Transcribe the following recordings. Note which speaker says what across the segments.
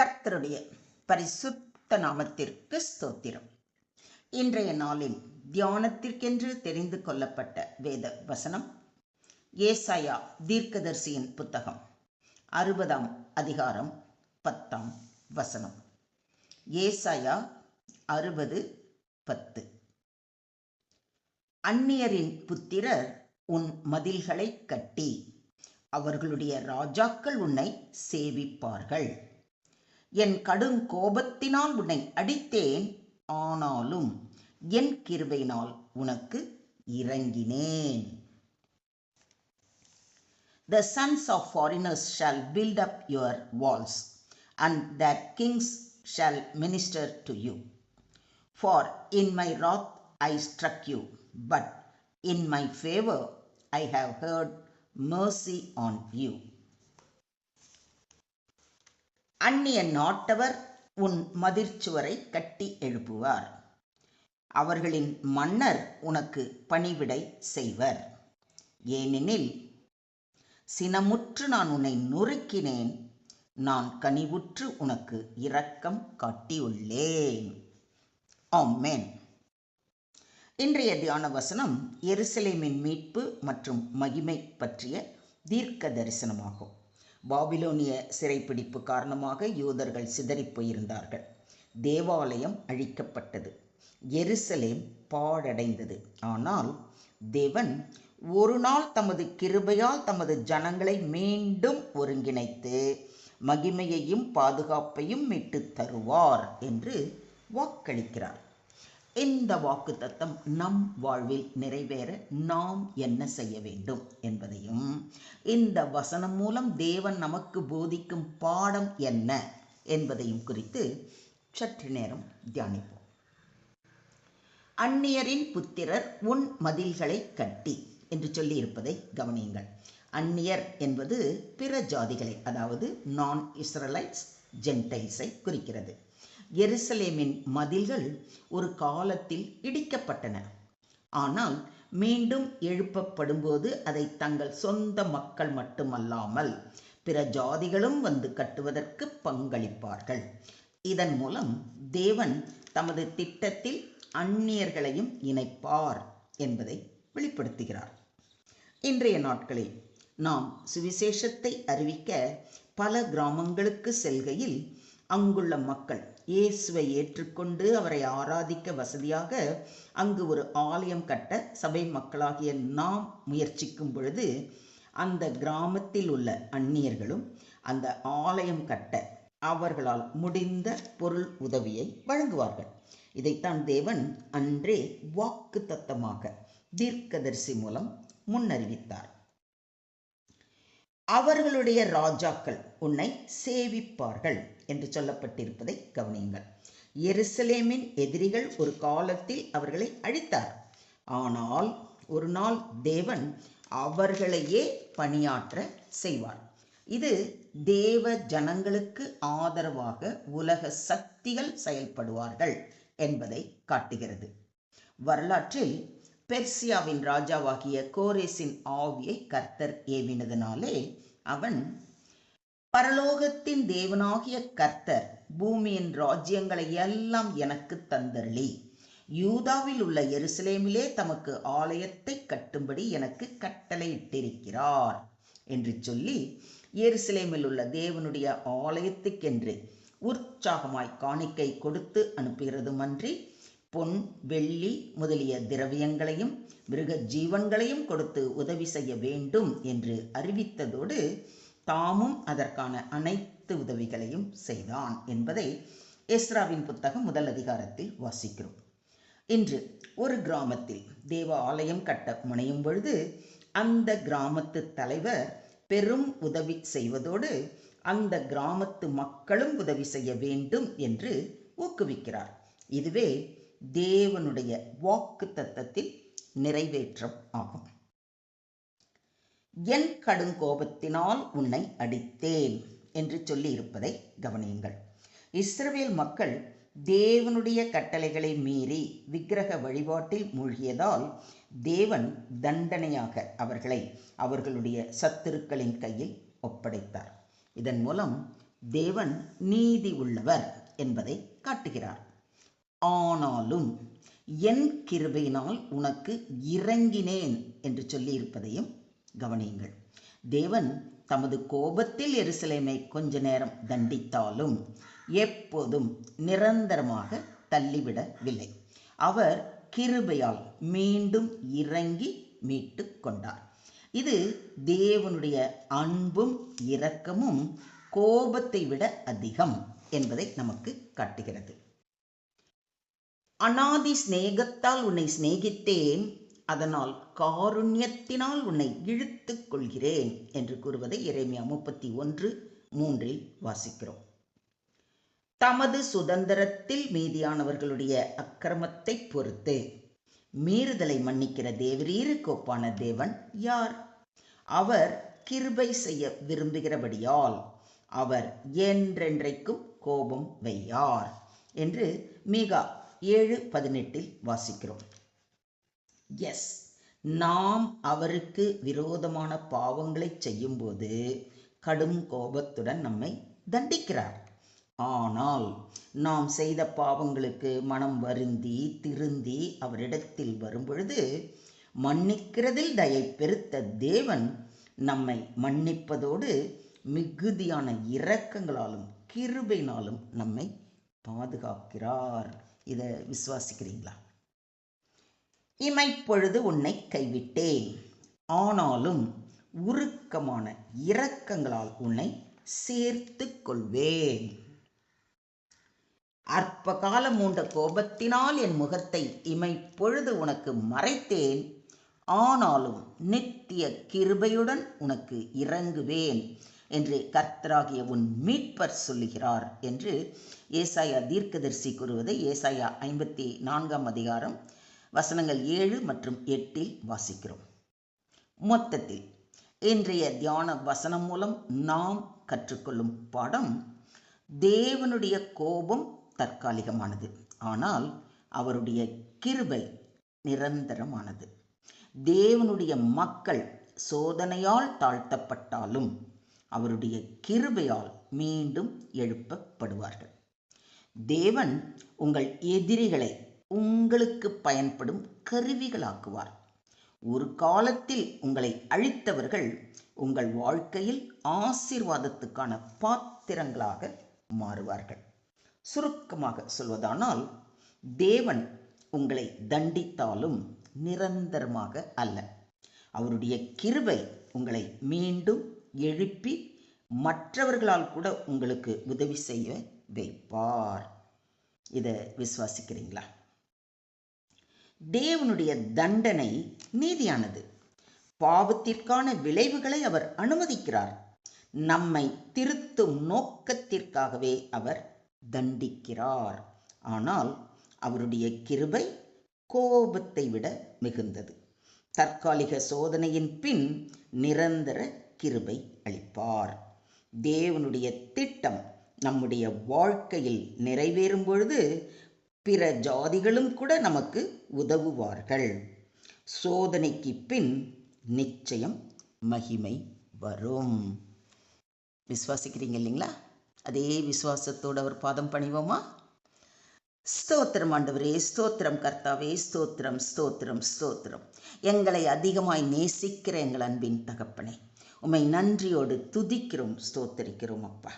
Speaker 1: கர்த்தருடைய பரிசுத்த நாமத்திற்கு ஸ்தோத்திரம். இன்றைய நாளின் தியானத்திற்கென்று தெரிந்து கொள்ளப்பட்ட வேத வசனம் ஏசாயா தீர்க்கதர்சியின் புத்தகம் அறுபதாம் அதிகாரம் பத்தாம் வசனம். ஏசாயா அறுபது பத்து. அந்நியரின் புத்திரர் உன் மதில்களை கட்டி அவர்களுடைய ராஜாக்கள் உன்னை சேவிப்பார்கள். என் கடும் கோபத்தினால் உன்னை அடித்தேன் ஆனாலும் என் கிருபையினால் உனக்கு இறங்கினேன் The sons of foreigners shall build up your walls, and their kings shall minister to you. For in my wrath I struck you, but in my favor I have heard mercy on you. அந்நிய நாட்டவர் உன் மதிர்ச்சுவரை கட்டி எழுப்புவார். அவர்களின் மன்னர் உனக்கு பணிவிடை செய்வர். ஏனெனில் சினமுற்று நான் உன்னை நொறுக்கினேன். நான் கனிவுற்று உனக்கு இரக்கம் காட்டியுள்ளேன். ஆமேன். இன்றைய தியான வசனம் எருசலேமின் மீட்பு மற்றும் மகிமை பற்றிய தீர்க்க தரிசனமாகும். பாபிலோனிய சிறைப்பிடிப்பு காரணமாக யூதர்கள் சிதறிப் போயிருந்தார்கள். தேவாலயம் அழிக்கப்பட்டது. எருசலேம் பாழடைந்தது. ஆனால் தேவன் ஒரு நாள் தமது கிருபையால் தமது ஜனங்களை மீண்டும் ஒருங்கிணைத்து மகிமையையும் பாதுகாப்பையும் மீட்டு தருவார் என்று வாக்களிக்கிறார். இந்த வாக்கு தத்தம் நம் வாழ்வில் நிறைவேற நாம் என்ன செய்ய வேண்டும் என்பதையும் இந்த வசனம் மூலம் தேவன் நமக்கு போதிக்கும் பாடம் என்ன என்பதையும் குறித்து சற்று நேரம் தியானிப்போம். அந்நியரின் புத்திரர் உன் மதில்களை கட்டி என்று சொல்லியிருப்பதை கவனியுங்கள். அந்நியர் என்பது பிற ஜாதிகளை அதாவது நான் இஸ்ரலைட்ஸ் ஜென்டைல்ஸை குறிக்கிறது. எருசலேமின் மதில்கள் ஒரு காலத்தில் இடிக்கப்பட்டன. ஆனால் மீண்டும் எழுப்பப்படும்போது அதை தங்கள் சொந்த மக்கள் மட்டுமல்லாமல் பிற ஜாதிகளும் வந்து கட்டுவதற்கு பங்களிப்பார்கள். இதன் மூலம் தேவன் தமது திட்டத்தில் அந்நியர்களையும் இணைப்பார் என்பதை வெளிப்படுத்துகிறார். இன்றைய நாட்களில் நாம் சுவிசேஷத்தை அறிவிக்க பல கிராமங்களுக்கு செல்கையில் அங்குள்ள மக்கள் இயேசுவை ஏற்றுக்கொண்டு அவரை ஆராதிக்க வசதியாக அங்கு ஒரு ஆலயம் கட்ட சபை மக்களாகிய நாம் முயற்சிக்கும் பொழுது அந்த கிராமத்தில் உள்ள அந்நியர்களும் அந்த ஆலயம் கட்ட அவர்களால் முடிந்த பொருள் உதவியை வழங்குவார்கள். இதைத்தான் தேவன் அன்றே வாக்கு தத்தமாக தீர்க்கதரிசி மூலம் முன்னறிவித்தார். அவர்களுடைய ராஜாக்கள் உன்னை சேவிப்பார்கள். என்று சொல்லப்பட்டிருப்பதை கவனியுங்கள். எருசலேமின் எதிரிகள் ஒரு காலத்தில் அவர்களை அழித்தார். ஆனால் ஒரு நாள் தேவன் அவர்களையே பணியாற்ற செய்வார். இது தேவ ஜனங்களுக்கு ஆதரவாக உலக சக்திகள் செயல்படுவார்கள் என்பதை காட்டுகிறது. வரலாற்றில் பெர்சியாவின் ராஜாவாகிய கோரேசின் ஆவியை கர்த்தர் ஏவினதுனாலே அவன் பரலோகத்தின் தேவனாகிய கர்த்தர் பூமியின் ராஜ்யங்களை எல்லாம் எனக்கு தந்தருளி. யூதாவில் உள்ள எருசலேமிலே தமக்கு ஆலயத்தை கட்டும்படி எனக்கு கட்டளையிட்டிருக்கிறார் என்று சொல்லி எருசலேமில் உள்ள தேவனுடைய ஆலயத்துக்கென்று உற்சாகமாய் காணிக்கை கொடுத்து அனுப்புகிறதுமன்றி பொன் வெள்ளி முதலிய திரவியங்களையும் மிருக ஜீவன்களையும் கொடுத்து உதவி செய்ய வேண்டும் என்று அறிவித்ததோடு தாமும் அதற்கான அனைத்து உதவிகளையும் செய்தான் என்பதை எஸ்ராவின் புத்தகம் முதல் அதிகாரத்தில் வாசிக்கிறோம். இன்று ஒரு கிராமத்தில் தேவ ஆலயம் கட்ட முனையும் பொழுது அந்த கிராமத்து தலைவர் பெரும் உதவி செய்வதோடு அந்த கிராமத்து மக்களும் உதவி செய்ய வேண்டும் என்று ஊக்குவிக்கிறார். இதுவே தேவனுடைய வாக்கு தத்தத்தில் நிறைவேற்றம் ஆகும். என் கடுங்கோபத்தினால் உன்னை அடித்தேன் என்று சொல்லி இருப்பதை கவனியுங்கள். இஸ்ரவேல் மக்கள் தேவனுடைய கட்டளைகளை மீறி விக்கிரக வழிபாட்டில் மூழ்கியதால் தேவன் தண்டனையாக அவர்களை அவர்களுடைய சத்துருக்களின் கையில் ஒப்படைத்தார். இதன் மூலம் தேவன் நீதி உள்ளவர் என்பதை காட்டுகிறார். ஆனாலும் என் கிருபையினால் உனக்கு இறங்கினேன் என்று சொல்லியிருப்பதையும் கவனியுங்கள். தேவன் தமது கோபத்தில் எருசலேமை கொஞ்ச நேரம் தண்டித்தாலும் எப்போதும் நிரந்தரமாக தள்ளிவிடவில்லை. அவர் கிருபையால் மீண்டும் இறங்கி மீட்டு கொண்டார். இது தேவனுடைய அன்பும் இரக்கமும் கோபத்தை விட அதிகம் என்பதை நமக்கு காட்டுகிறது. அனாதி சிநேகத்தால் உன்னை சிநேகித்தேன். அதனால் காருண்யத்தினால் உன்னை இழுத்துக் கொள்கிறேன் என்று கூறுவதை இறைமையா முப்பத்தி ஒன்று மூன்றில் வாசிக்கிறோம். தமது சுதந்திரத்தில் மீதியானவர்களுடைய அக்கிரமத்தை பொறுத்து மீறுதலை மன்னிக்கிற தேவரீருக்கு ஒப்பான தேவன் யார்? அவர் கிருபை செய்ய விரும்புகிறபடியால் அவர் என்றென்றைக்கும் கோபம் வையார் என்று மீகா ஏழு பதினெட்டில் வாசிக்கிறோம். எஸ் நாம் அவருக்கு விரோதமான பாவங்களை செய்யும்போது கடும் கோபத்துடன் நம்மை தண்டிக்கிறார். ஆனால் நாம் செய்த பாவங்களுக்கு மனம் வருந்தி திருந்தி அவரிடத்தில் வரும்பொழுது மன்னிக்கிறதில் தயை பெருத்த தேவன் நம்மை மன்னிப்பதோடு மிகுதியான இரக்கங்களாலும் கிருபையினாலும் நம்மை பாதுகாக்கிறார். இதை விசுவாசிக்கிறீங்களா? இமைப்பொழுது உன்னை கைவிட்டேன். ஆனாலும் உருக்கமான இரக்கங்களால் உன்னை சேர்த்து கொள்வேன். அற்ப காலம் மூண்ட கோபத்தினால் என் முகத்தை இமைப்பொழுது உனக்கு மறைத்தேன். ஆனாலும் நித்திய கிருபையுடன் உனக்கு இறங்குவேன் என்று கர்த்தராகிய உன் மீட்பர் சொல்லுகிறார் என்று ஏசாயா தீர்க்கதரிசி கூறுவதை ஏசாயா ஐம்பத்தி நான்காம் அதிகாரம் வசனங்கள் ஏழு மற்றும் எட்டில் வாசிக்கிறோம். மொத்தத்தில் இன்றைய தியான வசனம் மூலம் நாம் கற்றுக்கொள்ளும் பாடம் தேவனுடைய கோபம் தற்காலிகமானது. ஆனால் அவருடைய கிருபை நிரந்தரமானது. தேவனுடைய மக்கள் சோதனையால் தாழ்த்தப்பட்டாலும் அவருடைய கிருபையால் மீண்டும் எழுப்பப்படுவார்கள். தேவன் உங்கள் எதிரிகளை உங்களுக்கு பயன்படும் கருவிகளாக்குவார். ஒரு காலத்தில் உங்களை அழித்தவர்கள் உங்கள் வாழ்க்கையில் ஆசீர்வாதத்துக்கான பாத்திரங்களாக மாறுவார்கள். சுருக்கமாக சொல்வதானால் தேவன் உங்களை தண்டித்தாலும் நிரந்தரமாக அல்ல. அவருடைய கிருவை உங்களை மீண்டும் எழுப்பி மற்றவர்களால் கூட உங்களுக்கு உதவி செய்ய வைப்பார். இதை விசுவாசிக்கிறீங்களா? தேவனுடைய தண்டனை நீதியானது. பாவத்திற்கான விளைவுகளை அவர் அனுமதிக்கிறார். நம்மை திருத்தும் நோக்கத்திற்காகவே அவர் தண்டிக்கிறார். ஆனால் அவருடைய கிருபை கோபத்தை விட மிகுந்தது. தற்காலிக சோதனையின் பின் நிரந்தர கிருபை அளிப்பார். தேவனுடைய திட்டம் நம்முடைய வாழ்க்கையில் நிறைவேறும் பொழுது பிற ஜாதிகளும் கூட நமக்கு உதவுவார்கள். சோதனைக்கு பின் நிச்சயம் மகிமை வரும். விசுவாசிக்கிறீங்க இல்லைங்களா? அதே விசுவாசத்தோடு அவர் பாதம் பணிவோமா? ஸ்தோத்திரம் ஆண்டவரே ஸ்தோத்திரம் கர்த்தாவே ஸ்தோத்திரம் ஸ்தோத்திரம் ஸ்தோத்திரம். எங்களை அதிகமாய் நேசிக்கிற எங்கள் அன்பின் தகப்பனே உம்மை நன்றியோடு துதிக்கிறோம் ஸ்தோத்தரிக்கிறோம் அப்பா.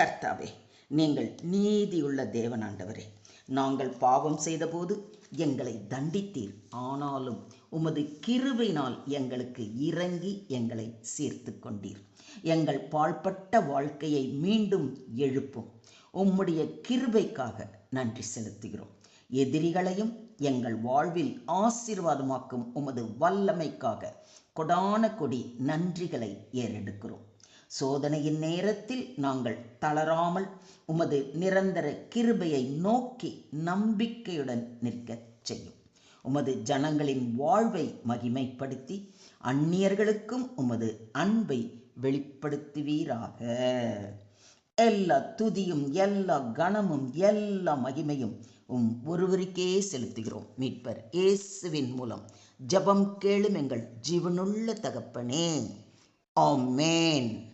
Speaker 1: கர்த்தாவே நீங்கள் நீதியுள்ள தேவன் ஆண்டவரே. நாங்கள் பாவம் செய்தபோது எங்களை தண்டித்தீர். ஆனாலும் உமது கிருவினால் எங்களுக்கு இறங்கி எங்களை சேர்த்து கொண்டீர். எங்கள் பாழ்பட்ட வாழ்க்கையை மீண்டும் எழுப்பும். உம்முடைய கிருபைக்காக நன்றி செலுத்துகிறோம். எதிரிகளையும் எங்கள் வாழ்வில் ஆசீர்வாதமாக்கும் உமது வல்லமைக்காக கொடான கொடி நன்றிகளை ஏறெடுக்கிறோம். சோதனையின் நேரத்தில் நாங்கள் தளராமல் உமது நிரந்தர கிருபையை நோக்கி நம்பிக்கையுடன் நிற்கச் செய்யும். உமது ஜனங்களின் வாழ்வை மகிமைப்படுத்தி அந்நியர்களுக்கும் உமது அன்பை வெளிப்படுத்துவீராக. எல்லா துதியும் எல்லா கணமும் எல்லா மகிமையும் உம் ஒருவருக்கே செலுத்துகிறோம். மீட்பர் இயேசுவின் மூலம் ஜெபம் கேளும் எங்கள் ஜீவனுள்ள தகப்பனே. ஆமேன்.